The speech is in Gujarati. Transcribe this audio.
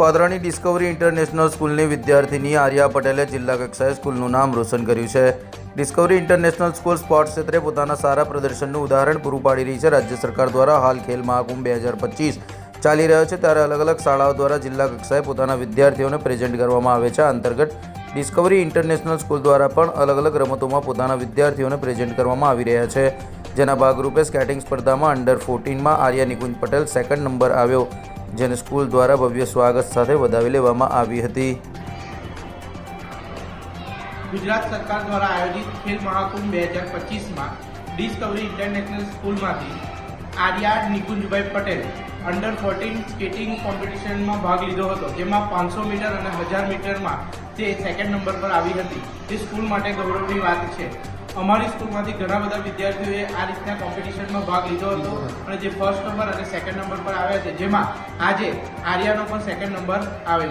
પાદરાની ડિસ્કવરી ઇન્ટરનેશનલ સ્કૂલની વિદ્યાર્થીની આર્યા પટેલે જિલ્લા કક્ષાએ સ્કૂલનું નામ રોશન કર્યું છે. ડિસ્કવરી ઇન્ટરનેશનલ સ્કૂલ સ્પોર્ટ્સ ક્ષેત્રે પોતાના સારા પ્રદર્શનનું ઉદાહરણ પૂરું પાડી રહી છે. રાજ્ય સરકાર દ્વારા હાલ ખેલ મહાકુંભ બે હજાર પચીસ ચાલી રહ્યો છે. ત્યારે અલગ અલગ શાળાઓ દ્વારા જિલ્લા કક્ષાએ પોતાના વિદ્યાર્થીઓને પ્રેઝન્ટ કરવામાં આવે છે. અંતર્ગત ડિસ્કવરી ઇન્ટરનેશનલ સ્કૂલ દ્વારા પણ અલગ અલગ રમતોમાં પોતાના વિદ્યાર્થીઓને પ્રેઝન્ટ કરવામાં આવી રહ્યા છે. જેના ભાગરૂપે સ્કેટિંગ સ્પર્ધામાં અંડર ફોર્ટીનમાં આર્યા નિકુંજ પટેલ સેકન્ડ નંબર આવ્યો. જેને સ્કૂલ દ્વારા ભવ્ય સ્વાગત સાથે વધાવી લેવામાં આવી હતી. ગુજરાત સરકાર દ્વારા આયોજિત ખેલ મહાકુંભ બે હજાર પચીસમાં ડિસ્કવરી ઇન્ટરનેશનલ સ્કૂલમાંથી આર્યા નિકુંજભાઈ પટેલ અંડર ફોર્ટીન સ્કેટિંગ કોમ્પિટિશનમાં ભાગ લીધો હતો, જેમાં પાંચસો મીટર અને હજાર મીટરમાં તે સેકન્ડ નંબર પર આવી હતી. તે સ્કૂલ માટે ગૌરવની વાત છે. અમારી સ્કૂલમાંથી ઘણા બધા વિદ્યાર્થીઓએ આ રીતના કોમ્પિટિશનમાં ભાગ લીધો હતો. અને જે ફર્સ્ટ નંબર અને સેકન્ડ નંબર પર આવ્યા છે, જેમાં આજે આર્યાનો પણ સેકન્ડ નંબર આવેલો